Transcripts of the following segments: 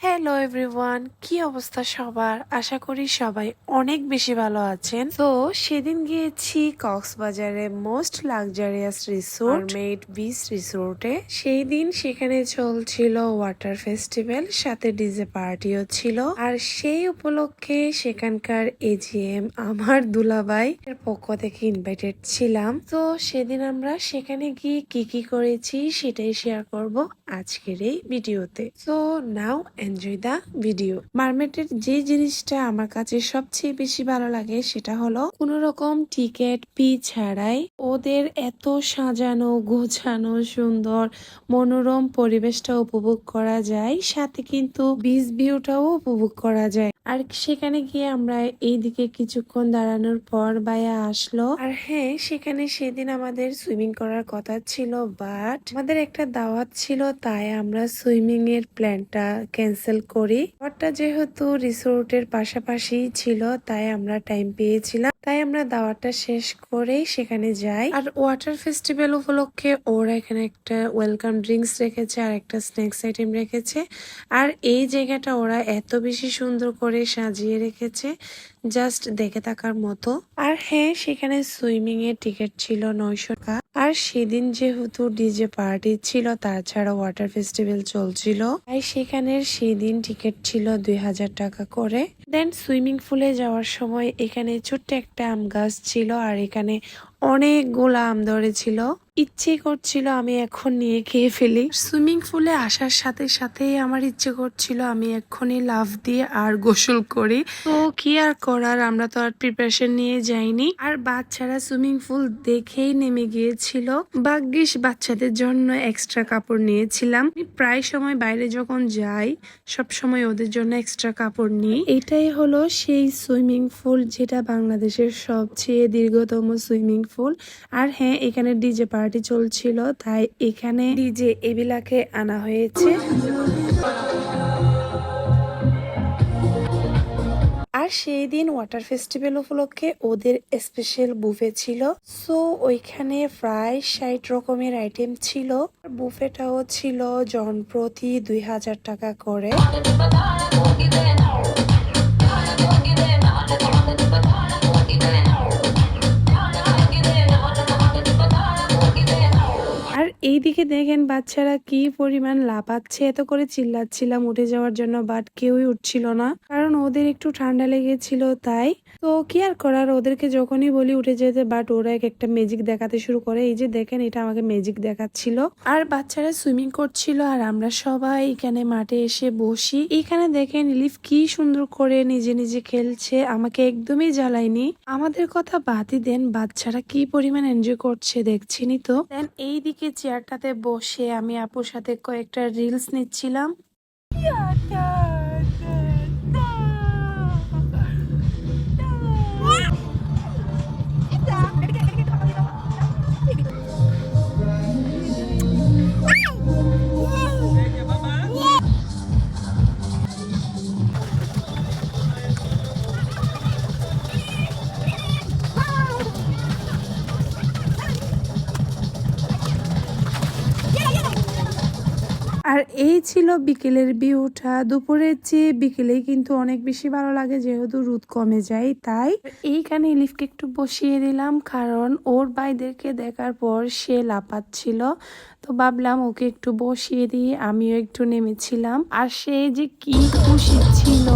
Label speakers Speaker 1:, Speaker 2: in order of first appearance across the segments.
Speaker 1: Hey. Hello everyone কি অবস্থা সবার? আশা করি সবাই অনেক বেশি ভালো আছেন। তো সেদিন গিয়েছি কক্সবাজারে most luxurious resort maid beach রিসোর্টে সেই দিন সেখানে চলছিল ওয়াটার ফেস্টিভ্যাল সাথে ডিজে পার্টিও ছিল। আর সেই উপলক্ষে সেখানকার এজিএম আমার দুলাভাই এর পক্ষ থেকে ইনভাইটেড ছিলাম। তো সেদিন আমরা সেখানে গিয়ে কি কি করেছি সেটাই শেয়ার করব আজকের এই ভিডিওতে তো। নাও এনজয় দা ভিডিও মার্মেটের যে জিনিসটা আমার কাছে সবচেয়ে বেশি ভালো লাগে সেটা হলো কোন রকম টিকেট পি ছাড়াই ওদের এত সাজানো, গোছানো, সুন্দর, মনোরম পরিবেশটা উপভোগ করা যায়। সাথে কিন্তু বিচ ভিউটাও উপভোগ করা যায়। আর সেখানে গিয়ে আমরা এইদিকে কিছুক্ষণ দাঁড়ানোর পর বায়া আসলো। আর হ্যাঁ সেখানে সেদিন আমাদের সুইমিং করার কথা ছিল বাট আমাদের একটা দাওয়াত ছিল, তাই আমরা সুইমিং এর প্ল্যানটা ক্যান্সেল করি। দাওয়াতটা যেহেতু রিসোর্টের পাশাপাশি ছিল, তাই আমরা টাইম পেয়েছিলাম। তাই আমরা দাওয়াটা শেষ করেই সেখানে যাই। আর ওয়াটার ফেস্টিভ্যাল উপলক্ষে ওরা এখানে একটা ওয়েলকাম ড্রিঙ্কস রেখেছে আর একটা স্ন্যাক্স আইটেম রেখেছে। আর এই জায়গাটা ওরা এত বেশি সুন্দর করে সাজিয়ে রেখেছে জাস্ট দেখে থাকার মতো। আর হ্যাঁ সেখানে সুইমিং এর টিকিট ছিল নয়শো টাকা। আর সেদিন যেহেতু ডিজে পার্টি ছিল তাছাড়া ওয়াটার ফেস্টিভ্যাল চলছিল। তাই সেখানে সেদিন টিকিট ছিল দুই হাজার টাকা করে। দেন সুইমিং পুলে যাওয়ার সময় এখানে ছোট্ট একটা আম গাছ ছিল, আর এখানে অনেকগুলো আম ধরেছিল ইচ্ছে করছিল আমি এখন নিয়ে খেয়ে ফেলি। সুইমিং পুলে আসার সাথে সাথেই আমার ইচ্ছে করছিল আমি এক্ষুনি লাভ দিয়ে আর গোসল করি। তো কি আর করার, আমরা তো আর প্রিপারেশন নিয়ে যাইনি। আর বাচ্চারা সুইমিং পুল দেখেই নেমে গিয়েছিল। ভাগ্যিস বাচ্চাদের জন্য এক্সট্রা কাপড় নিয়েছিলাম। প্রায় সময় বাইরে যখন যাই, সব সময় ওদের জন্য এক্সট্রা কাপড় নিই। এটাই হলো সেই সুইমিং পুল যেটা বাংলাদেশের সবচেয়ে দীর্ঘতম সুইমিং পুল আর হ্যাঁ এখানে ডিজে পার্টি চলছিল, তাই এখানে ডিজে এবিলাকে আনা হয়েছে। আর সেই দিন ওয়াটার ফেস্টিভ্যাল উপলক্ষে ওদের স্পেশাল বুফে ছিল। সো ওইখানে প্রায় ষাট রকমের আইটেম ছিল। বুফেটাও ছিল জন প্রতি দুই হাজার টাকা করে। আর এইদিকে দেখেন বাচ্চারা কি পরিমাণ লাপাচ্ছে এত করে চিল্লাচ্ছিলাম উঠে যাওয়ার জন্য বাট কেউই উঠছিল না। কারণ ওদের একটু ঠান্ডা লেগেছিল, তাই তো কি আর করার? ওদেরকে যখনই বলি উঠে যেতে বাট ওরা এক একটা ম্যাজিক দেখাতে শুরু করে। এই যে দেখেন, এটা আমাকে ম্যাজিক দেখাচ্ছিল। আর বাচ্চারা সুইমিং করছিল, আর আমরা সবাই এখানে মাঠে এসে বসি। এখানে দেখেন লিফ কি সুন্দর করে নিজে নিজে খেলছে, আমাকে একদমই জ্বালায়নি। আমাদের কথা বাদই দেন, বাচ্চারা কি পরিমাণ এনজয় করছে দেখছেনই তো? দেন এইদিকে চেয়ারটাতে বসে আমি আপুর সাথে কয়েকটা রিলস নিচ্ছিলাম। আর এই ছিল বিকেলের ভিউটা দুপুরের চেয়ে বিকেলে কিন্তু অনেক বেশি ভালো লাগে, যেহেতু রোদ কমে যায়, তাই এইখানে ইলিফকে একটু বসিয়ে দিলাম, কারণ ওর ভাইদেরকে দেখার পর সে লাপাচ্ছিল তো ভাবলাম ওকে একটু বসিয়ে দিয়ে আমিও একটু নেমেছিলাম। আর সে যে কি খুশি ছিল।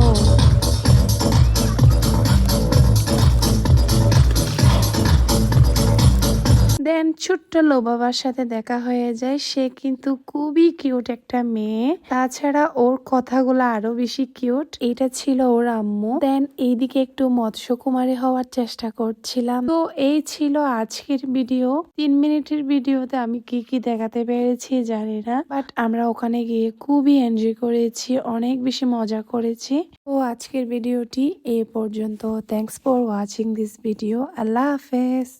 Speaker 1: ছোট্ট লোবাবার সাথে দেখা হয়ে যায়। সে কিন্তু খুবই কিউট একটা মেয়ে। তাছাড়া ওর কথাগুলো আরও বেশি কিউট এটা ছিল ওর আম্মু। দেন এইদিকে একটু মৎস্য কুমারী হওয়ার চেষ্টা করছিলাম। তো এই ছিল আজকের ভিডিও তিন মিনিটের ভিডিওতে আমি কি কি দেখাতে পেরেছি জানি না। বাট আমরা ওখানে গিয়ে খুবই এনজয় করেছি। অনেক বেশি মজা করেছি। তো আজকের ভিডিওটি এ পর্যন্ত। Thanks for watching this video আল্লাহ হাফেজ।